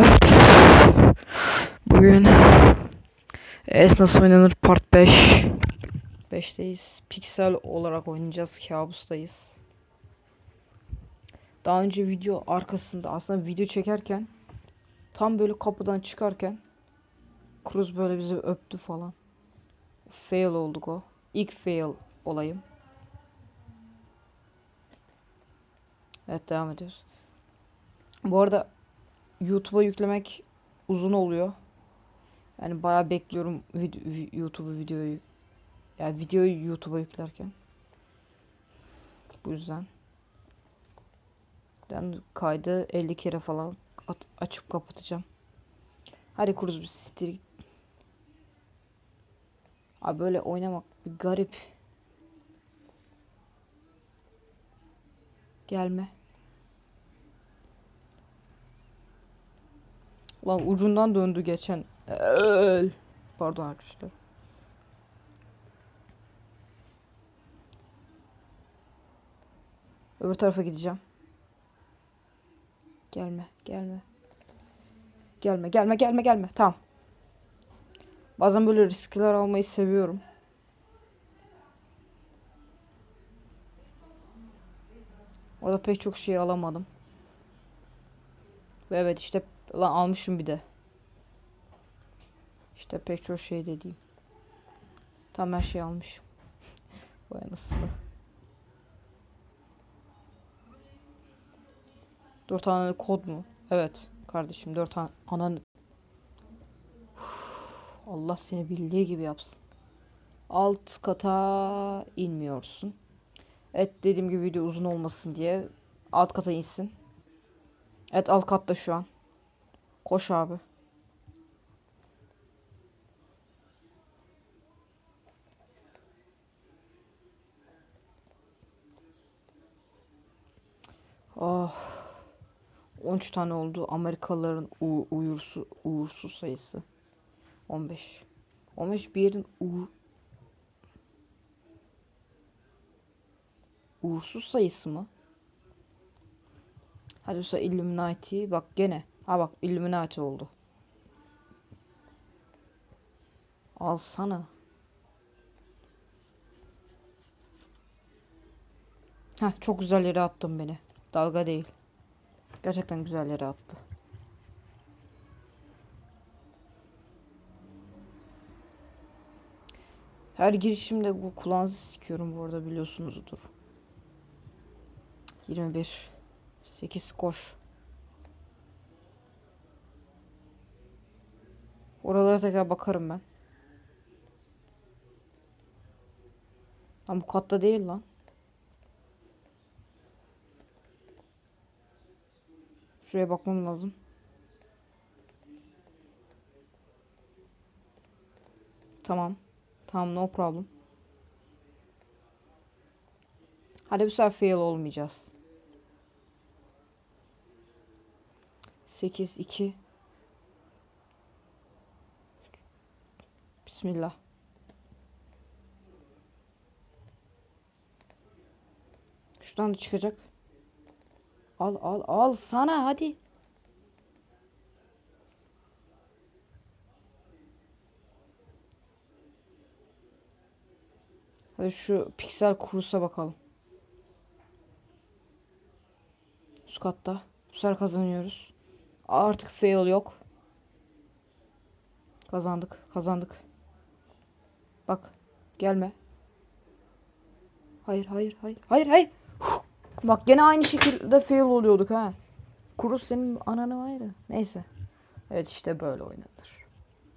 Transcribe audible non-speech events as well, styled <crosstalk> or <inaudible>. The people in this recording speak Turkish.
Evet. Bugün Es nasıl oynanır part 5. 5'teyiz. Piksel olarak oynayacağız. Kabustayız. Daha önce video arkasında aslında video çekerken tam böyle kapıdan çıkarken Cruz böyle bizi öptü falan. Fail olduk o. İlk fail olayım. Evet devam ediyoruz. Bu arada YouTube'a yüklemek uzun oluyor. Yani bayağı bekliyorum vid- vi- YouTube'u videoyu. Yani videoyu YouTube'a yüklerken. Bu yüzden. Ben kaydı 50 kere falan açıp kapatacağım. Hadi kuruz bir siktir. Abi böyle oynamak bir garip. Gelme. Ulan ucundan döndü geçen. Öl. Pardon arkadaşlar. Öbür tarafa gideceğim. Gelme, gelme. Gelme, gelme, gelme, gelme. Tamam. Bazen böyle riskler almayı seviyorum. Orada pek çok şey alamadım. Ve evet işte lan almışım bir de. İşte pek çok şey dediğim. Tam her şey almışım. <laughs> Vay anasını. Dört tane kod mu? Evet kardeşim dört tane. Allah seni bildiği gibi yapsın. Alt kata inmiyorsun. Evet dediğim gibi video uzun olmasın diye alt kata insin. Evet alt katta şu an. Koş abi. Oh. 13 tane oldu. Amerikalıların u- uğursuz sayısı. 15. 15 bir yerin uğur... Uğursuz sayısı mı? Hadi mesela Illuminati. Bak gene. Ha bak Illuminati oldu. Alsana. Heh çok güzel yere attın beni. Dalga değil. Gerçekten güzel yere attı. Her girişimde bu kulağınızı sikiyorum bu arada biliyorsunuzdur. 21 8 koş. Oralara tekrar bakarım ben. Lan bu katta değil lan. Şuraya bakmam lazım. Tamam. Tamam no problem. Hadi bu sefer fail olmayacağız. 8 2 Bismillah. Şuradan da çıkacak. Al al al sana hadi. Hadi şu piksel kurusa bakalım. Üst katta. Bu sefer kazanıyoruz. Artık fail yok. Kazandık. Kazandık. Bak. Gelme. Hayır hayır hayır. Hayır hayır. Bak gene aynı şekilde fail oluyorduk ha. Kurus senin ananı var ya. Neyse. Evet işte böyle oynanır.